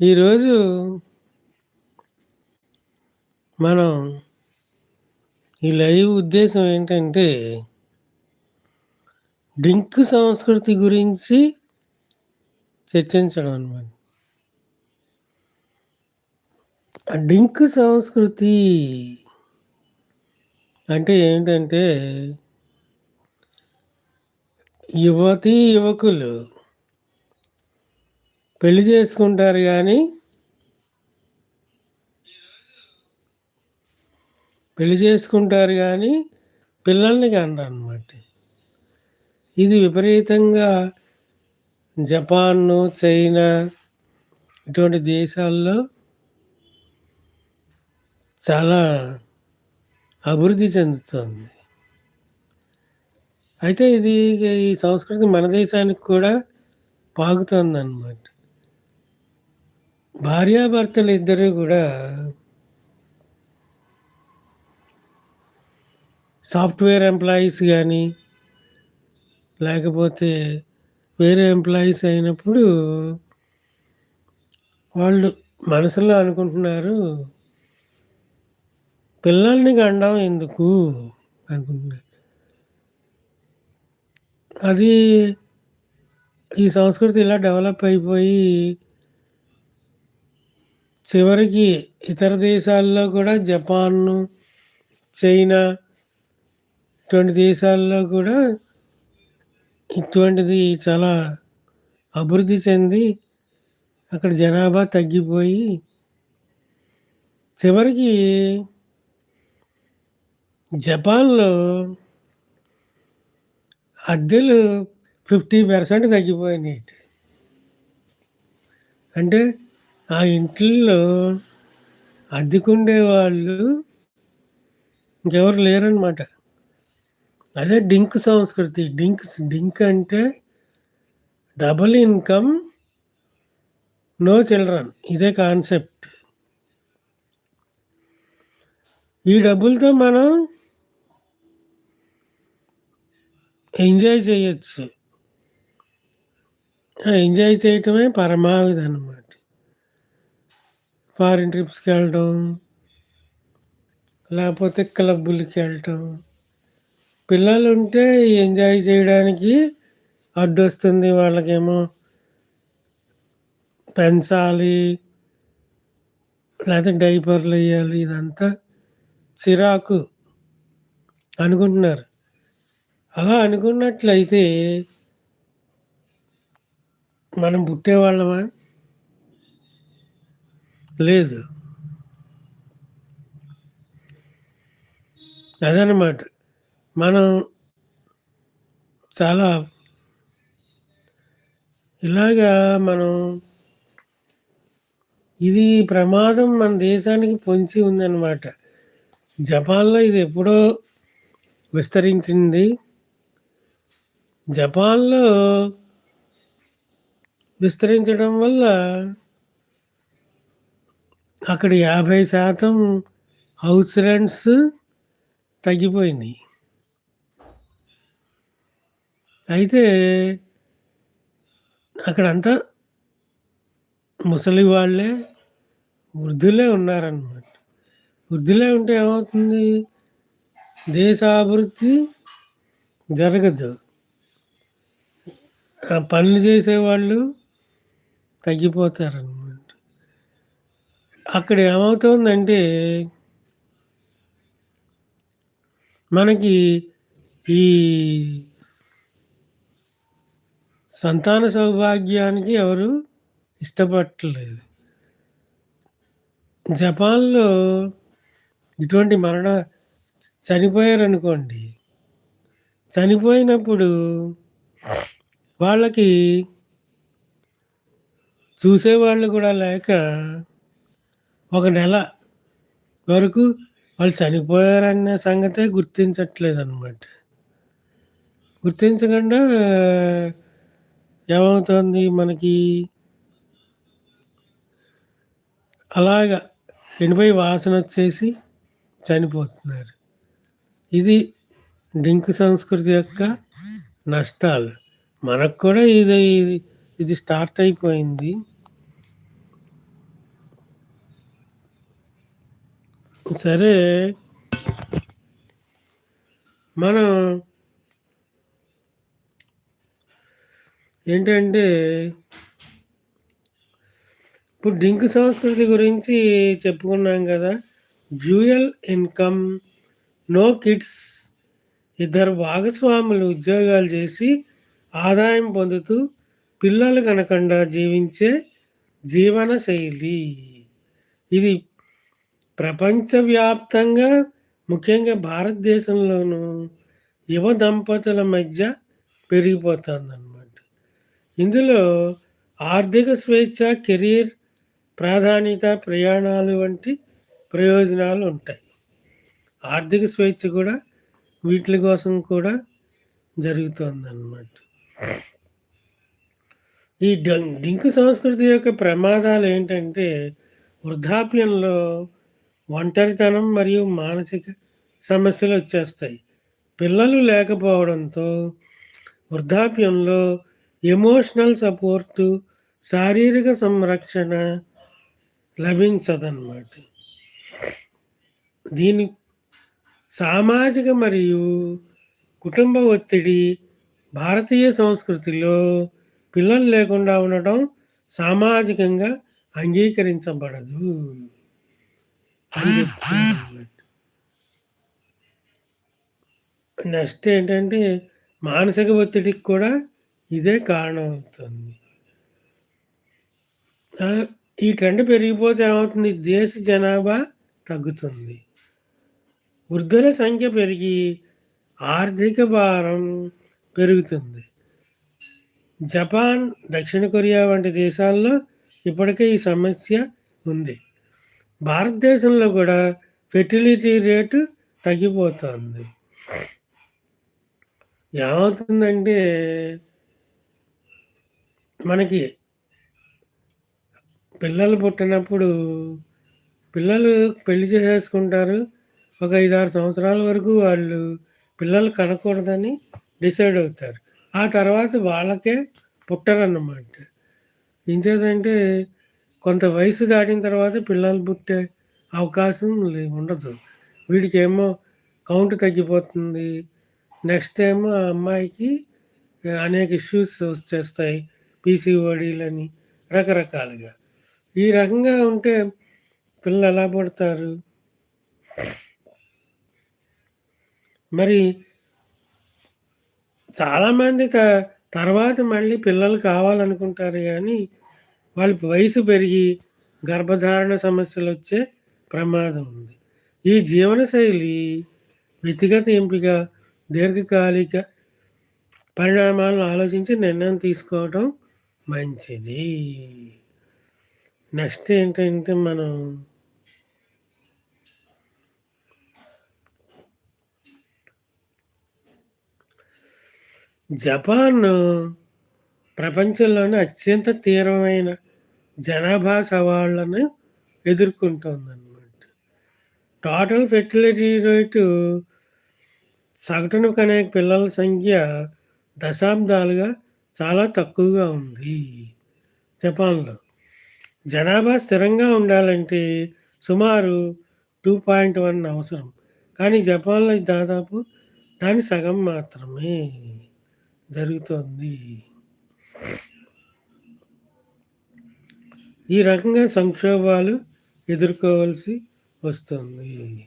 ఈరోజు మనం ఈ లైవ్ ఉద్దేశం ఏంటంటే డింక్ సంస్కృతి గురించి చర్చించడం అనమాట ఆ డింక్ సంస్కృతి అంటే ఏంటంటే యువతీ యువకులు పెళ్ళి చేసుకుంటారు కానీ పెళ్ళి చేసుకుంటారు కానీ పిల్లల్ని కనరు అనమాట ఇది విపరీతంగా జపాన్ను చైనా ఇటువంటి దేశాల్లో చాలా అభివృద్ధి చెందుతుంది. అయితే ఇది ఈ సంస్కృతి మన దేశానికి కూడా పాకుతుంది అన్నమాట భార్యాభర్తలు ఇద్దరు కూడా సాఫ్ట్వేర్ ఎంప్లాయీస్ కానీ లేకపోతే వేరే ఎంప్లాయీస్ అయినప్పుడు వాళ్ళు మనసులో అనుకుంటున్నారు పిల్లల్ని కండం ఎందుకు అనుకుంటున్నారు. అది ఈ సంస్కృతి ఇలా డెవలప్ అయిపోయి చివరికి ఇతర దేశాల్లో కూడా జపాన్ను చైనా ఇటువంటి దేశాల్లో కూడా ఇటువంటిది చాలా అభివృద్ధి చెంది అక్కడ జనాభా తగ్గిపోయి చివరికి జపాన్లో అద్దెలు ఫిఫ్టీ పర్సెంట్ తగ్గిపోయినాయి అంటే ఆ ఇంట్లో అద్దెకుండే వాళ్ళు ఇంకెవరు లేరనమాట అదే డింక్ సంస్కృతి. డింక్ డింక్ అంటే డబుల్ ఇన్కమ్ నో చిల్డ్రన్. ఇదే కాన్సెప్ట్. ఈ డబ్బులతో మనం ఎంజాయ్ చేయొచ్చు. ఎంజాయ్ చేయటమే పరమావిధి అనమాట ఫారిన్ ట్రిప్స్కి వెళ్ళడం లేకపోతే క్లబ్బులకి వెళ్ళటం. పిల్లలు ఉంటే ఎంజాయ్ చేయడానికి అడ్డు వస్తుంది వాళ్ళకేమో పెంచాలి లేకపోతే డైపర్లు వేయాలి ఇదంతా చిరాకు అనుకుంటున్నారు. అలా అనుకున్నట్లయితే మనం పుట్టేవాళ్ళమా? లేదు. అదనమాట మనం చాలా ఇలాగా మనం ఇది ప్రమాదం మన దేశానికి పొంచి ఉందన్నమాట. జపాన్లో ఇది ఎప్పుడో విస్తరించింది. జపాన్లో విస్తరించడం వల్ల అక్కడ యాభై శాతం హౌస్ రెంట్స్ తగ్గిపోయినాయి. అయితే అక్కడంతా ముసలి వాళ్ళే వృద్ధులే ఉన్నారనమాట వృద్ధులే ఉంటే ఏమవుతుంది? దేశాభివృద్ధి జరగదు. పనులు చేసేవాళ్ళు తగ్గిపోతారన్నమాట. అక్కడ ఏమవుతుందంటే మనకి ఈ సంతాన సౌభాగ్యానికి ఎవరు ఇష్టపడలేదు జపాన్లో ఇటువంటి మరణ చనిపోయారనుకోండి చనిపోయినప్పుడు వాళ్ళకి చూసేవాళ్ళు కూడా లేక ఒక నెల వరకు వాళ్ళు చనిపోయారన్న సంగతే గుర్తించట్లేదు అనమాట గుర్తించకుండా ఏమవుతుంది మనకి? అలాగా ఎండిపోయి వాసన వచ్చేసి చనిపోతున్నారు. ఇది డింకు సంస్కృతి యొక్క నష్టాలు. మనకు కూడా ఇది ఇది స్టార్ట్ అయిపోయింది. సరే. మనం ఏంటంటే ఇప్పుడు డింక్ సంస్కృతి గురించి చెప్పుకున్నాం కదా. డ్యూయల్ ఇన్కమ్ నో కిడ్స్ ఇద్దరు భాగస్వాములు ఉద్యోగాలు చేసి ఆదాయం పొందుతూ పిల్లలు కనకుండా జీవించే జీవన శైలి ఇది ప్రపంచవ్యాప్తంగా ముఖ్యంగా భారతదేశంలోనూ యువ దంపతుల మధ్య పెరిగిపోతుందన్నమాట. ఇందులో ఆర్థిక స్వేచ్ఛ కెరీర్ ప్రాధాన్యత ప్రయాణాలు వంటి ప్రయోజనాలు ఉంటాయి. ఆర్థిక స్వేచ్ఛ కూడా వీటి కోసం కూడా జరుగుతుందన్నమాట. ఈ డింకు సంస్కృతి యొక్క ప్రమాదాలు ఏంటంటే వృద్ధాప్యంలో ఒంటరితనం మరియు మానసిక సమస్యలు వచ్చేస్తాయి. పిల్లలు లేకపోవడంతో వృద్ధాప్యంలో ఎమోషనల్ సపోర్టు శారీరక సంరక్షణ లభించదన్నమాట. దీని సామాజిక మరియు కుటుంబ ఒత్తిడి భారతీయ సంస్కృతిలో పిల్లలు లేకుండా ఉండటం సామాజికంగా అంగీకరించబడదు. నెక్స్ట్ ఏంటంటే మానసిక ఒత్తిడికి కూడా ఇదే కారణం అవుతుంది. ఈ ట్రెండ్ పెరిగిపోతే ఏమవుతుంది? దేశ జనాభా తగ్గుతుంది. వృద్ధుల సంఖ్య పెరిగి ఆర్థిక భారం పెరుగుతుంది. జపాన్ దక్షిణ కొరియా వంటి దేశాల్లో ఇప్పటికే ఈ సమస్య ఉంది. భారతదేశంలో కూడా ఫెర్టిలిటీ రేటు తగ్గిపోతుంది. ఏమవుతుందంటే మనకి పిల్లలు పుట్టినప్పుడు పిల్లలు పెళ్ళి చేసేసుకుంటారు. ఒక ఐదారు సంవత్సరాల వరకు వాళ్ళు పిల్లలు కనకూడదని డిసైడ్ అవుతారు. ఆ తర్వాత వాళ్ళకే పుట్టరన్నమాట. ఇంచేదంటే కొంత వయసు దాటిన తర్వాత పిల్లలు పుట్టే అవకాశం ఉండదు. వీడికి ఏమో కౌంట్ తగ్గిపోతుంది. నెక్స్ట్ ఏమో ఆ అమ్మాయికి అనేక ఇష్యూస్ వచ్చేస్తాయి. పీసీఓడీలని రకరకాలుగా. ఈ రకంగా ఉంటే పిల్లలు ఎలా పడతారు? మరి చాలామంది త తర్వాత మళ్ళీ పిల్లలు కావాలనుకుంటారు కానీ వాళ్ళ వయసు పెరిగి గర్భధారణ సమస్యలు వచ్చే ప్రమాదం ఉంది. ఈ జీవనశైలి వ్యక్తిగత ఎంపిక దీర్ఘకాలిక పరిణామాలను ఆలోచించి నిర్ణయం తీసుకోవటం మంచిది. నెక్స్ట్ ఏంటంటే మనం జపాన్ ప్రపంచంలోనే అత్యంత తీవ్రమైన జనాభా సవాళ్ళను ఎదుర్కొంటుందన్నమాట. టోటల్ ఫెర్టిలిటీ రేటు సగటున కనే పిల్లల సంఖ్య దశాబ్దాలుగా చాలా తక్కువగా ఉంది జపాన్లో. జనాభా స్థిరంగా ఉండాలంటే సుమారు టూ పాయింట్ వన్ అవసరం. కానీ జపాన్లో దాదాపు దాని సగం మాత్రమే జరుగుతుంది. ఈ రకంగా సంక్షోభాలు ఎదుర్కోవాల్సి వస్తుంది.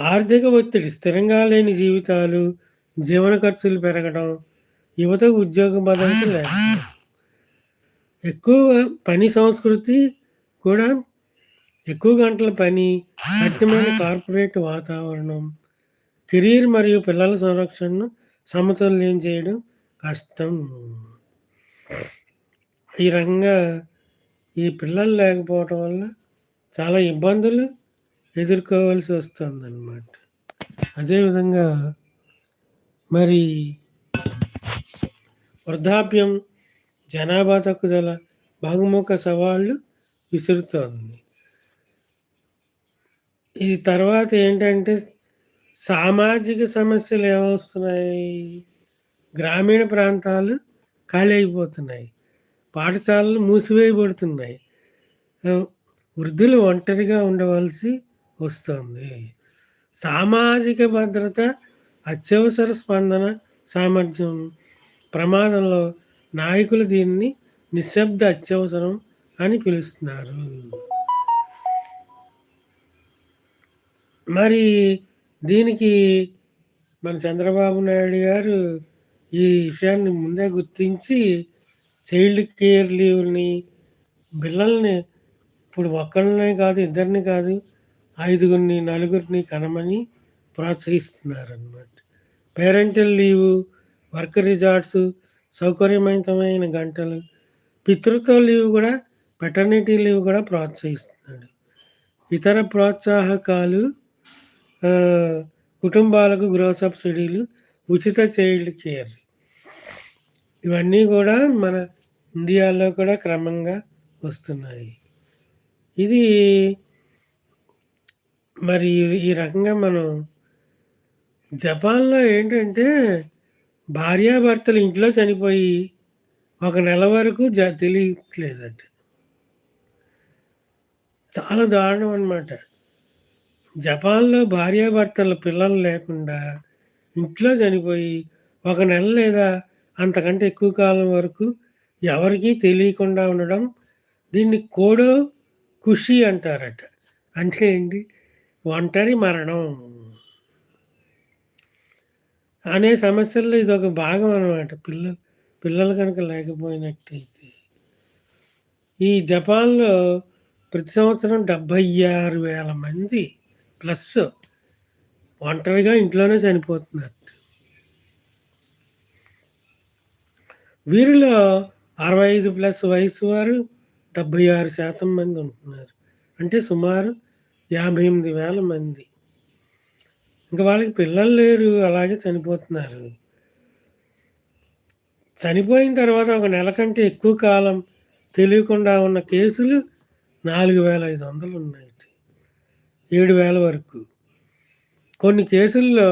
ఆర్థిక ఒత్తిడి స్థిరంగా లేని జీవితాలు జీవన ఖర్చులు పెరగడం యువతకు ఉద్యోగ భద్రత లేక ఎక్కువ పని సంస్కృతి కూడా ఎక్కువ గంటల పని కఠినమైన కార్పొరేట్ వాతావరణం కెరీర్ మరియు పిల్లల సంరక్షణను సమతుల్యం చేయడం కష్టం. ఈ రకంగా ఈ పిల్లలు లేకపోవటం వల్ల చాలా ఇబ్బందులు ఎదుర్కోవాల్సి వస్తుంది అన్నమాట అదేవిధంగా మరి వృద్ధాప్యం జనాభా తక్కుదల బహుముఖ సవాళ్ళు విసురుతోంది. ఇది తర్వాత ఏంటంటే సామాజిక సమస్యలు ఏమొస్తున్నాయి? గ్రామీణ ప్రాంతాలు ఖాళీ అయిపోతున్నాయి. పాఠశాలలు మూసివేయబడుతున్నాయి వృద్ధులు ఒంటరిగా ఉండవలసి వస్తుంది. సామాజిక భద్రత, అత్యవసర స్పందన సామర్థ్యం ప్రమాదంలో నాయకులు దీన్ని నిశ్శబ్ద అత్యవసరం అని పిలుస్తున్నారు. మరి దీనికి మన చంద్రబాబు నాయుడు గారు ఈ విషయాన్ని ముందే గుర్తించి చైల్డ్ కేర్ లీవ్‌ని పిల్లల్ని ఇప్పుడు ఒక్కళ్ళనే కాదు, ఇద్దరిని కాదు, ఐదుగురిని, నలుగురిని కనమని అన్నమాట పేరెంటల్ లీవు, వర్క్ రిజార్ట్స్, సౌకర్యవంతమైన గంటలు, పితృత్వ లీవ్ కూడా పెటర్నిటీ లీవ్ కూడా ప్రోత్సహిస్తున్నాడు. ఇతర ప్రోత్సాహకాలు కుటుంబాలకు గృహ సబ్సిడీలు, ఉచిత చైల్డ్ కేర్. ఇవన్నీ కూడా మన ఇండియాలో కూడా క్రమంగా వస్తున్నాయి. ఇది మరి ఈ రకంగా మనం జపాన్‌లో ఏంటంటే భార్యాభర్తలు ఇంట్లో చనిపోయి ఒక నెల వరకు జ తెలియట్లేదంట చాలా దారుణం అనమాట. జపాన్‌లో భార్యాభర్తలు పిల్లలు లేకుండా ఇంట్లో చనిపోయి ఒక నెల లేదా అంతకంటే ఎక్కువ కాలం వరకు ఎవరికీ తెలియకుండా ఉండడం దీన్ని కోడో ఖుషి అంటారట. అంటే ఏంటి? ఒంటరి మరణం. అనే సమస్యల్లో ఇదొక భాగం అనమాట. పిల్లలు పిల్లలు కనుక లేకపోయినట్టయితే. ఈ జపాన్‌లో ప్రతి సంవత్సరం 76,000 మంది ప్లస్ ఒంటరిగా ఇంట్లోనే చనిపోతున్నారు. వీరిలో 65+ వయసు వారు 76% మంది ఉంటున్నారు. అంటే సుమారు 58,000 మంది. ఇంక వాళ్ళకి పిల్లలు లేరు. అలాగే చనిపోతున్నారు. చనిపోయిన తర్వాత ఒక నెల కంటే ఎక్కువ కాలం తెలియకుండా ఉన్న కేసులు నాలుగు వేల ఐదు వందలు ఉన్నాయి ఏడు వేల వరకు. కొన్ని కేసుల్లో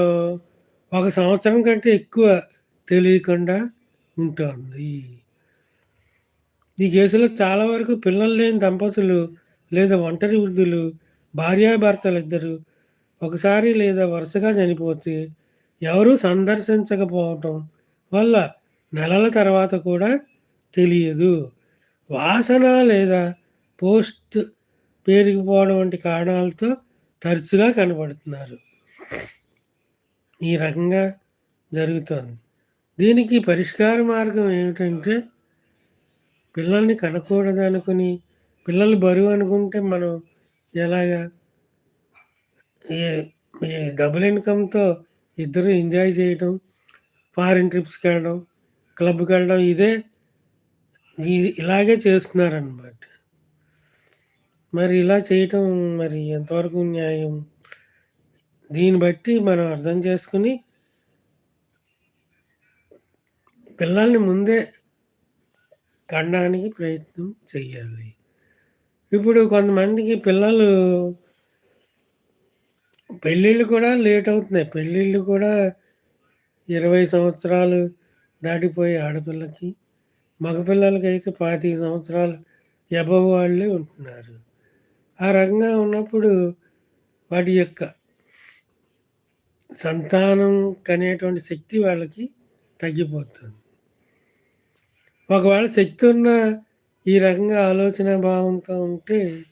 ఒక సంవత్సరం కంటే ఎక్కువ తెలియకుండా ఉంటుంది ఈ కేసులో చాలా వరకు పిల్లలు లేని దంపతులు లేదా ఒంటరి వృద్ధులు, భార్యాభర్తలిద్దరూ ఒకసారి లేదా వరుసగా చనిపోతే ఎవరూ సందర్శించకపోవటం వల్ల నెలల తర్వాత కూడా తెలియదు. వాసన లేదా పోస్ట్ పేరుకుపోవడం వంటి కారణాలతో తరచుగా కనబడుతున్నారు ఈ రకంగా జరుగుతోంది. దీనికి పరిష్కార మార్గం ఏమిటంటే పిల్లల్ని కనకూడదనుకుని పిల్లలు బరువు అనుకుంటే మనం ఎలాగా? ఈ డబుల్ ఇన్‌కమ్‌తో ఇద్దరు ఎంజాయ్ చేయటం, ఫారిన్ ట్రిప్స్కి వెళ్ళడం క్లబ్‌కెళ్ళడం ఇదే ఇలాగే చేస్తున్నారనమాట. మరి ఇలా చేయటం మరి ఎంతవరకు న్యాయం? దీన్ని బట్టి మనం అర్థం చేసుకొని పిల్లల్ని ముందే కనడానికి ప్రయత్నం చెయ్యాలి. ఇప్పుడు కొంతమందికి పిల్లలు పెళ్ళిళ్ళు కూడా లేట్ అవుతున్నాయి. పెళ్ళిళ్ళు కూడా 20 సంవత్సరాలు దాటిపోయి ఆడపిల్లకి, మగపిల్లలకి అయితే పాతిక సంవత్సరాలు అబోవ్ వాళ్ళే ఉంటున్నారు. ఆ రకంగా ఉన్నప్పుడు వాటి యొక్క సంతానం కనేటువంటి శక్తి వాళ్ళకి తగ్గిపోతుంది. ఒకవేళ శక్తి ఉన్న ఈ రకంగా ఆలోచన భావంతో ఉంటే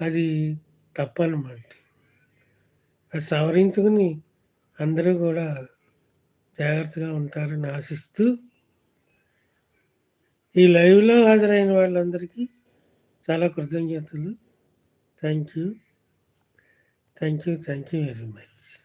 అది తప్పనమాట. అది సవరించుకుని అందరూ కూడా జాగ్రత్తగా ఉంటారని ఆశిస్తూ ఈ లైవ్‌లో హాజరైన వాళ్ళందరికీ చాలా కృతజ్ఞతలు. Thank you. Thank you. Thank you very much.